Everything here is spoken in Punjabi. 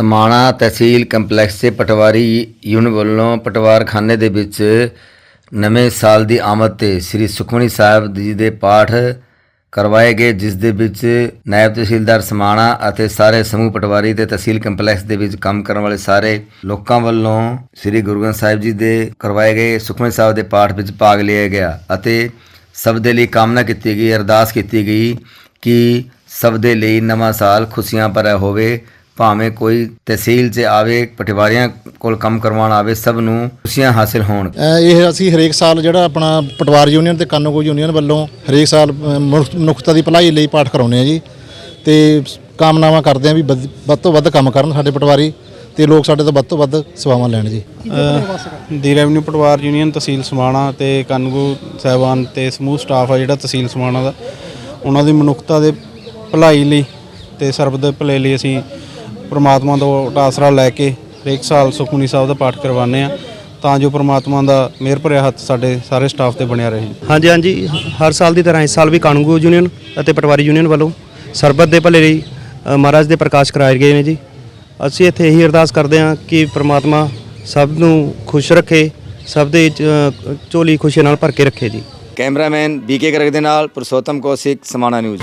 ਸਮਾਣਾ ਤਹਿਸੀਲ ਕੰਪਲੈਕਸ ਦੇ ਪਟਵਾਰੀ ਯੂਨੀਅਨ ਵੱਲੋਂ ਪਟਵਾਰਖਾਨੇ ਦੇ ਵਿੱਚ ਨਵੇਂ ਸਾਲ ਦੀ ਆਮਦ ਤੇ ਸ੍ਰੀ ਸੁਖਮਨੀ ਸਾਹਿਬ ਜੀ ਦੇ ਪਾਠ ਕਰਵਾਏ ਗਏ, ਜਿਸ ਦੇ ਵਿੱਚ ਨਾਇਬ ਤਹਿਸੀਲਦਾਰ ਸਮਾਣਾ ਅਤੇ ਸਾਰੇ ਸਮੂਹ ਪਟਵਾਰੀ ਤੇ ਤਹਿਸੀਲ ਕੰਪਲੈਕਸ ਦੇ ਵਿੱਚ ਕੰਮ ਕਰਨ ਵਾਲੇ ਸਾਰੇ ਲੋਕਾਂ ਵੱਲੋਂ ਸ੍ਰੀ ਗੁਰੂ ਗ੍ਰੰਥ ਸਾਹਿਬ ਜੀ ਦੇ ਕਰਵਾਏ ਗਏ ਸੁਖਮਨੀ ਸਾਹਿਬ ਦੇ ਪਾਠ ਵਿੱਚ ਭਾਗ ਲਿਆ ਗਿਆ ਅਤੇ ਸਭ ਦੇ ਲਈ ਕਾਮਨਾ ਕੀਤੀ ਗਈ, ਅਰਦਾਸ ਕੀਤੀ ਗਈ ਕਿ ਸਭ ਦੇ ਲਈ ਨਵਾਂ ਸਾਲ ਖੁਸ਼ੀਆਂ ਭਰਿਆ ਹੋਵੇ। ਭਾਵੇਂ ਕੋਈ ਤਹਿਸੀਲ 'ਚ ਆਵੇ ਪਟਵਾਰੀਆਂ ਕੋਲ ਕੰਮ ਕਰਵਾਉਣ ਆਵੇ ਸਭ ਨੂੰ ਖੁਸ਼ੀਆਂ ਹਾਸਿਲ ਹੋਣ। ਇਹ ਅਸੀਂ ਹਰੇਕ ਸਾਲ ਜਿਹੜਾ ਆਪਣਾ ਪਟਵਾਰ ਯੂਨੀਅਨ ਤੇ ਕਾਨੂੰਗੋ ਯੂਨੀਅਨ ਵੱਲੋਂ ਹਰੇਕ ਸਾਲ ਮਨੁੱਖਤਾ ਦੀ ਭਲਾਈ ਲਈ ਪਾਠ ਕਰਾਉਂਦੇ ਆ ਜੀ। ਤੇ ਕਾਮਨਾਵਾਂ ਕਰਦੇ ਆ ਵੀ ਵੱਧ ਵੱਧ ਤੋਂ ਵੱਧ ਕੰਮ ਕਰਨ ਸਾਡੇ ਪਟਵਾਰੀ ਤੇ ਲੋਕ ਸਾਡੇ ਤੋਂ ਵੱਧ ਤੋਂ ਵੱਧ ਸੇਵਾਵਾਂ ਲੈਣ ਜੀ। ਦੀ ਰੈਵਨਿਊ ਪਟਵਾਰ ਯੂਨੀਅਨ ਤਹਿਸੀਲ ਸਮਾਣਾ ਤੇ ਕਾਨੂੰਗੋ ਸਾਹਿਬਾਨ ਤੇ ਸਮੂਹ ਸਟਾਫ ਆ ਜਿਹੜਾ ਤਹਿਸੀਲ ਸਮਾਣਾ ਦਾ ਉਹਨਾਂ ਦੀ ਮਨੁੱਖਤਾ ਦੇ ਭਲਾਈ ਲਈ ਤੇ ਸਰਬ ਦੇ ਭਲੇ ਲਈ ਅਸੀਂ ਪ੍ਰਮਾਤਮਾ ਤੋਂ ਆਸਰਾ ਲੈ ਕੇ ਹਰੇਕ ਸਾਲ ਸੁਖਮਨੀ ਸਾਹਿਬ ਦਾ ਪਾਠ ਕਰਵਾਉਂਦੇ ਆ ਤਾਂ ਜੋ ਪ੍ਰਮਾਤਮਾ ਦਾ ਮਿਹਰ ਭਰਿਆ ਹੱਥ ਸਾਡੇ ਸਾਰੇ ਸਟਾਫ ਤੇ ਬਣਿਆ ਰਹੇ। ਹਾਂਜੀ ਹਾਂਜੀ ਹਰ ਸਾਲ ਦੀ ਤਰ੍ਹਾਂ ਇਸ ਸਾਲ ਵੀ ਕਾਨੂੰਗੋ ਯੂਨੀਅਨ ਅਤੇ ਪਟਵਾਰੀ ਯੂਨੀਅਨ ਵੱਲੋਂ ਸਰਬੱਤ ਦੇ ਭਲੇ ਲਈ ਮਹਾਰਾਜ ਦੇ ਪ੍ਰਕਾਸ਼ ਕਰਾਏ ਗਏ ਨੇ ਜੀ। ਅਸੀਂ ਇੱਥੇ ਇਹੀ ਅਰਦਾਸ ਕਰਦੇ ਹਾਂ ਕਿ ਪ੍ਰਮਾਤਮਾ ਸਭ ਨੂੰ ਖੁਸ਼ ਰੱਖੇ ਸਭ ਦੇ ਚ- ਝੋਲੀ ਖੁਸ਼ੀ ਨਾਲ ਭਰ ਕੇ ਰੱਖੇ ਜੀ। ਕੈਮਰਾਮੈਨ ਬੀਕੇ ਗਰਗ ਦੇ ਨਾਲ ਪੁਰਸ਼ੋਤਮ ਕੌਸ਼ਿਕ ਸਮਾਣਾ ਨਿਊਜ਼।